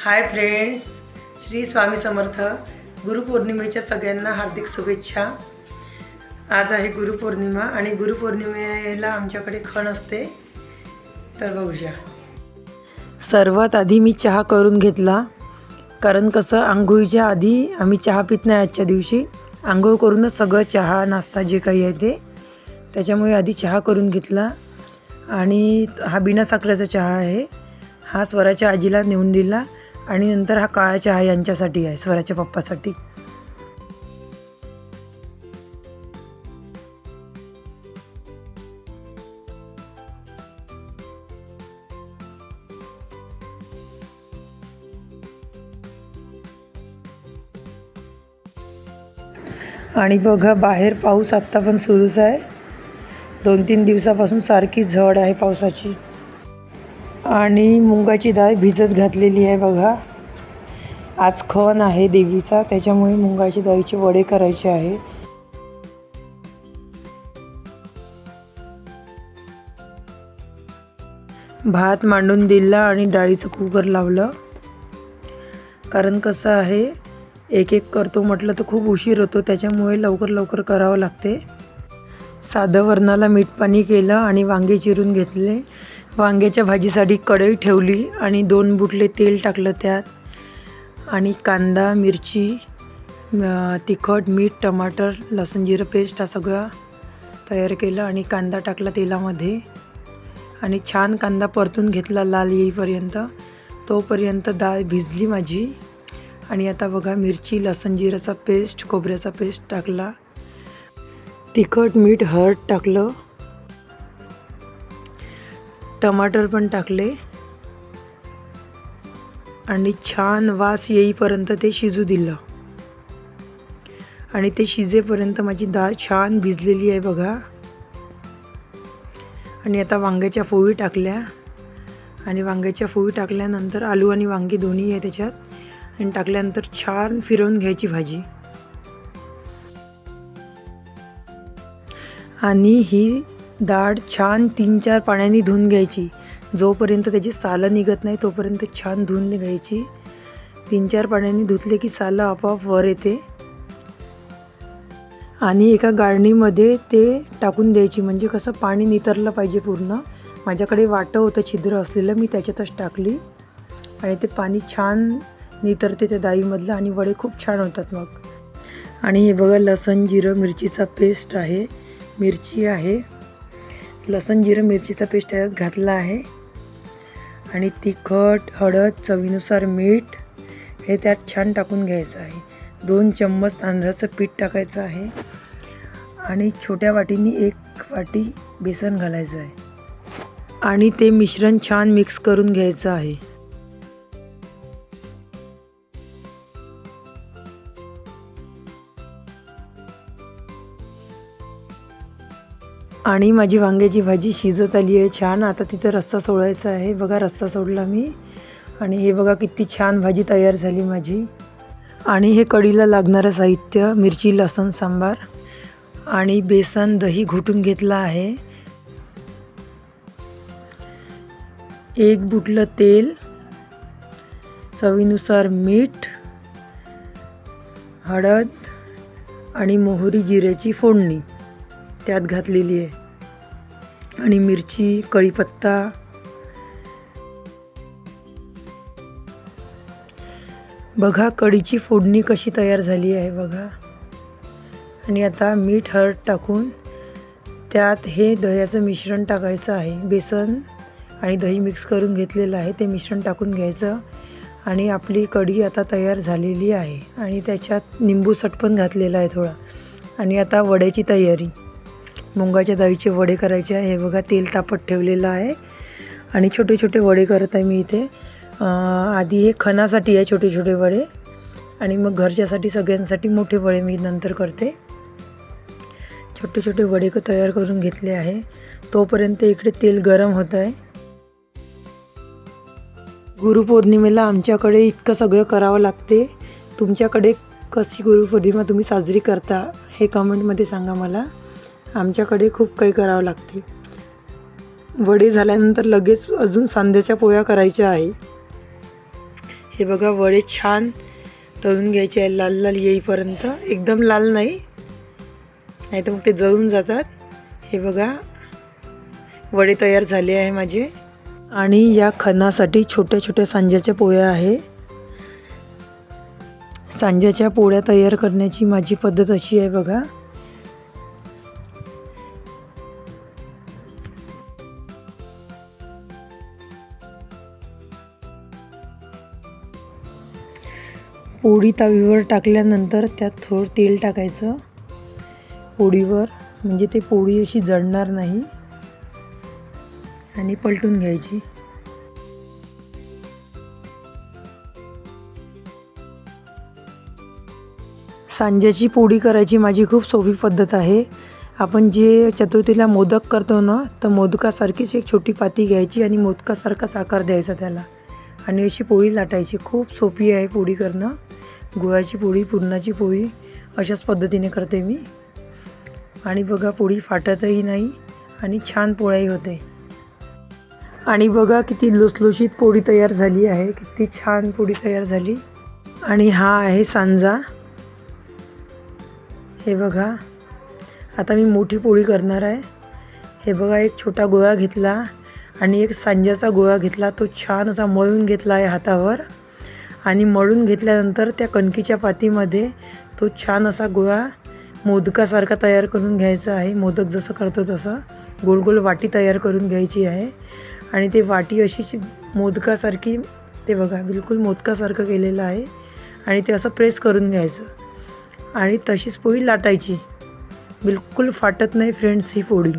Hi friends Shri Swami Samarth गुरुपौर्णिमेच्या सगळ्यांना हार्दिक शुभेच्छा. आज आहे गुरुपौर्णिमा आणि गुरुपौर्णिमेला आमच्याकडे खण असते. तर बघूया. सर्वात आधी मी चहा करून घेतला. कारण कसं आंघोळीच्या आधी आम्ही चहा पित नाही आजच्या दिवशी. आंघोळ करूनच सगळं चहा नाश्ता जे काही आहे ते. त्याच्यामुळे आधी चहा करून घेतला. आणि हा बिना साखरेचा चहा आहे. हा स्वराच्या आजीला नेऊन दिला. आणि नंतर हा काळा चहा यांच्यासाठी आहे स्वराच्या पप्पासाठी. आणि बघा बाहेर पाऊस आत्ता पण सुरूच आहे. दोन तीन दिवसापासून सारखी झड आहे पावसाची. आणि मुंगाची डाळ भिजत घातलेली आहे बघा. आज खण आहे देवीचा त्याच्यामुळे मुंगाची डाळीचे वडे करायचे आहे भात मांडून दिला आणि डाळीचं कुकर लावलं. कारण कसं आहे एक एक करतो म्हटलं तर खूप उशीर होतो त्याच्यामुळे लवकर लवकर करावं लागते. साधं वरणाला मीठ पाणी केलं आणि वांगे चिरून घेतले. वांग्याच्या भाजीसाठी कढई ठेवली आणि दोन बुटले तेल टाकलं त्यात. आणि कांदा मिरची तिखट मीठ टमाटर लसूण जिरं पेस्ट हा सगळा तयार केलं आणि कांदा टाकला तेलामध्ये. आणि छान कांदा परतून घेतला लाल येईपर्यंत. तोपर्यंत डाळ भिजली माझी. आणि आता बघा मिरची लसूण जिराचा पेस्ट खोबऱ्याचा पेस्ट टाकला. तिखट मीठ हळद टाकलं. टमाटर पण टाकले. आणि छान वास येईपर्यंत ते शिजू दिलं. आणि ते शिजेपर्यंत माझी डाळ छान भिजलेली आहे बघा. आणि आता वांग्याच्या फोडी टाकल्या. आणि वांग्याच्या फोडी टाकल्यानंतर आलू आणि वांगी दोन्ही आहे त्याच्यात. आणि टाकल्यानंतर छान फिरवून घ्यायची भाजी. आणि ही डाळ छान तीन चार पाण्याने धुवून घ्यायची. जोपर्यंत त्याची सालं निघत नाही तोपर्यंत छान धुवून घ्यायची. तीन चार पाण्याने धुतले की सालं आपोआप वर येते. आणि एका गाळणीमध्ये ते टाकून द्यायची. म्हणजे कसं पाणी नितरलं पाहिजे पूर्ण. माझ्याकडे वाटं होतं छिद्र असलेलं मी त्याच्यातच टाकली. आणि ते पाणी छान नितरते त्या डाळीमधलं आणि वडे खूप छान होतात मग. आणि हे बघा लसण जिरं मिरचीचा पेस्ट आहे. मिरची आहे. लसण जिरं मिरचीचा पेस्ट त्यात घातला आहे. आणि तिखट हळद चवीनुसार मीठ हे त्यात छान टाकून घ्यायचं आहे. दोन चम्मच तांदळाचं पीठ टाकायचं आहे. आणि छोट्या वाटीनी एक वाटी बेसन घालायचं आहे. आणि ते मिश्रण छान मिक्स करून घ्यायचं आहे. आणि माझी वांग्याची भाजी शिजत आली आहे छान. आता तिथं रस्सा सोडायचा आहे. बघा रस्सा सोडला मी. आणि हे बघा किती छान भाजी तयार झाली माझी. आणि हे कढीला लागणारं साहित्य मिरची लसण सांबार आणि बेसन दही घुटून घेतलं आहे. एक बुटलं तेल चवीनुसार मीठ हळद आणि मोहरी जिऱ्याची फोडणी. त्यात घातलेली आहे. आणि मिरची कढीपत्ता. बघा कढीची फोडणी कशी तयार झाली आहे बघा. आणि आता मीठ हळद टाकून त्यात हे दह्याचं मिश्रण टाकायचं आहे. बेसन आणि दही मिक्स करून घेतलेलं आहे. ते मिश्रण टाकून घ्यायचं. आणि आपली कढी आता तयार झालेली आहे. आणि त्याच्यात निंबू पण घातलेला आहे थोडा. आणि आता वड्याची तयारी. मुंगाच्या डाळीचे वडे करायचे आहे. हे बघा तेल तापत ठेवलेलं आहे. आणि छोटे छोटे वडे करत आहे मी इथे. आधी हे खणासाठी आहे छोटे छोटे वडे. आणि मग घरच्यासाठी सगळ्यांसाठी मोठे वडे मी नंतर करते. छोटे छोटे वडे तयार करून घेतले आहे. तोपर्यंत इकडे तेल गरम होत आहे. गुरुपौर्णिमेला आमच्याकडे इतकं सगळं करावं लागते. तुमच्याकडे कशी गुरुपौर्णिमा तुम्ही साजरी करता हे कमेंटमध्ये सांगा मला. आमच्याकडे खूप काही करावं लागते. वडे झाल्यानंतर लगेच अजून सांध्याच्या पोळ्या करायच्या आहे. हे बघा वडे छान तळून घ्यायचे आहे. लाल लाल येईपर्यंत. एकदम लाल नाही. नाही तर मग ते जळून जातात. हे बघा वडे तयार झाले आहे माझे. आणि या खणासाठी छोट्या छोट्या सांज्याच्या पोळ्या आहे. सांज्याच्या पोळ्या तयार करण्याची माझी पद्धत अशी आहे बघा. पोळी तवीवर टाकल्यानंतर त्यात थोडं तेल टाकायचं. पोळीवर म्हणजे ते पोळी अशी जळणार नाही. आणि पलटून घ्यायची. सांज्याची पोळी करायची माझी खूप सोपी पद्धत आहे. आपण जे चतुर्थीला मोदक करतो ना तर मोदकासारखीच एक छोटी पाती घ्यायची आणि मोदकासारखा साखर द्यायचा त्याला. आणि अशी पोळी लाटायची. खूप सोपी आहे पोळी करणं. गुळाची पोळी पुरणाची पोळी अशाच पद्धतीने करते मी. आणि बघा पोळी फाटतही नाही आणि छान पोळ्याही होते. आणि बघा किती लुसलुशीत पोळी तयार झाली आहे. किती छान पोळी तयार झाली. आणि हा आहे सांजा. हे बघा आता मी मोठी पोळी करणार आहे. हे बघा एक छोटा गोळा घेतला. आणि एक सांज्याचा गोळा घेतला तो छान असा मळून घेतला आहे हातावर. आणि मळून घेतल्यानंतर त्या कणकीच्या पातीमध्ये तो छान असा गोळा मोदकासारखा तयार करून घ्यायचा आहे. मोदक जसं करतो तसं गोल गोल वाटी तयार करून घ्यायची आहे. आणि ते वाटी अशी मोदकासारखी ते बघा बिलकुल मोदकासारखं केलेलं आहे. आणि ते असं प्रेस करून घ्यायचं. आणि तशीच पोळी लाटायची. बिलकुल फाटत नाही फ्रेंड्स ही पोळी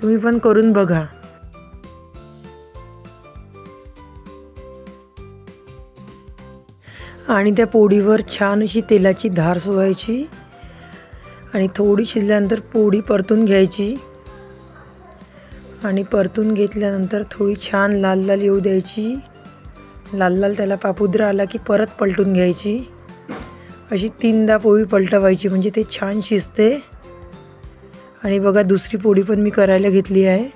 तुम्ही पण करून बघा. आणि त्या पोळीवर छान अशी तेलाची धार सोडायची आणि थोडी शिजल्यानंतर पोळी परतून घ्यायची. आणि परतून घेतल्यानंतर थोडी छान लाल लाल येऊ द्यायची. लाल लाल त्याला पापुद्रा आला की परत पलटून घ्यायची. अशी तीनदा पोळी पलटवायची म्हणजे ते छान शिजते. आणि बघा दुसरी पोळी पण मी करायला घेतली आहे.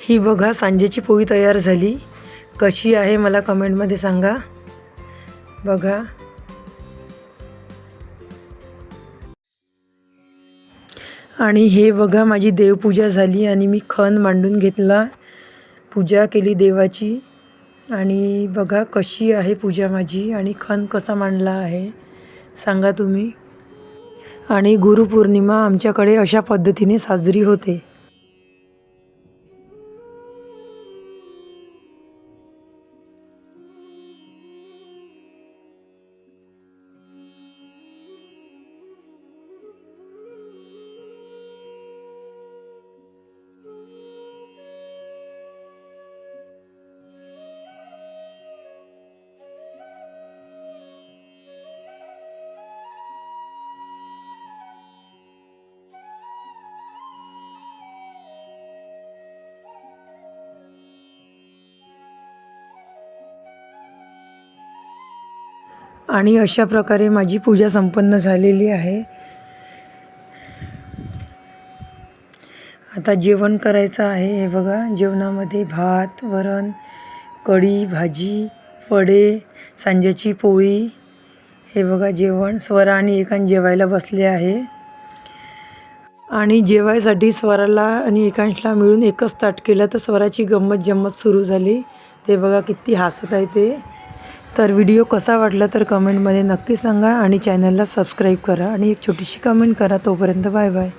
ही बघा सांजेची पोळी तयार झाली. कशी आहे मला कमेंटमध्ये सांगा. बघा. आणि हे बघा माझी देवपूजा झाली आणि मी खण मांडून घेतला. पूजा केली देवाची. आणि बघा कशी आहे पूजा माझी आणि खण कसा मांडला आहे सांगा तुम्ही. आणि गुरुपौर्णिमा आमच्याकडे अशा पद्धतीने साजरी होते. आणि अशा प्रकारे माझी पूजा संपन्न झालेली आहे. आता जेवण करायचं आहे हे बघा. जेवणामध्ये भात वरण कढी भाजी फळे सांज्याची पोळी हे बघा जेवण. स्वरा आणि एकान जेवायला बसले आहे. आणि जेवायसाठी स्वराला आणि एकांशला मिळून एकच ताट केलं तर स्वराची गंमत जम्मत सुरू झाली. ते बघा किती हसत आहे ते. तर व्हिडिओ कसा वाटला तर कमेंटमध्ये नक्की सांगा आणि चॅनलला सबस्क्राईब करा आणि एक छोटीशी कमेंट करा तोपर्यंत बाय बाय.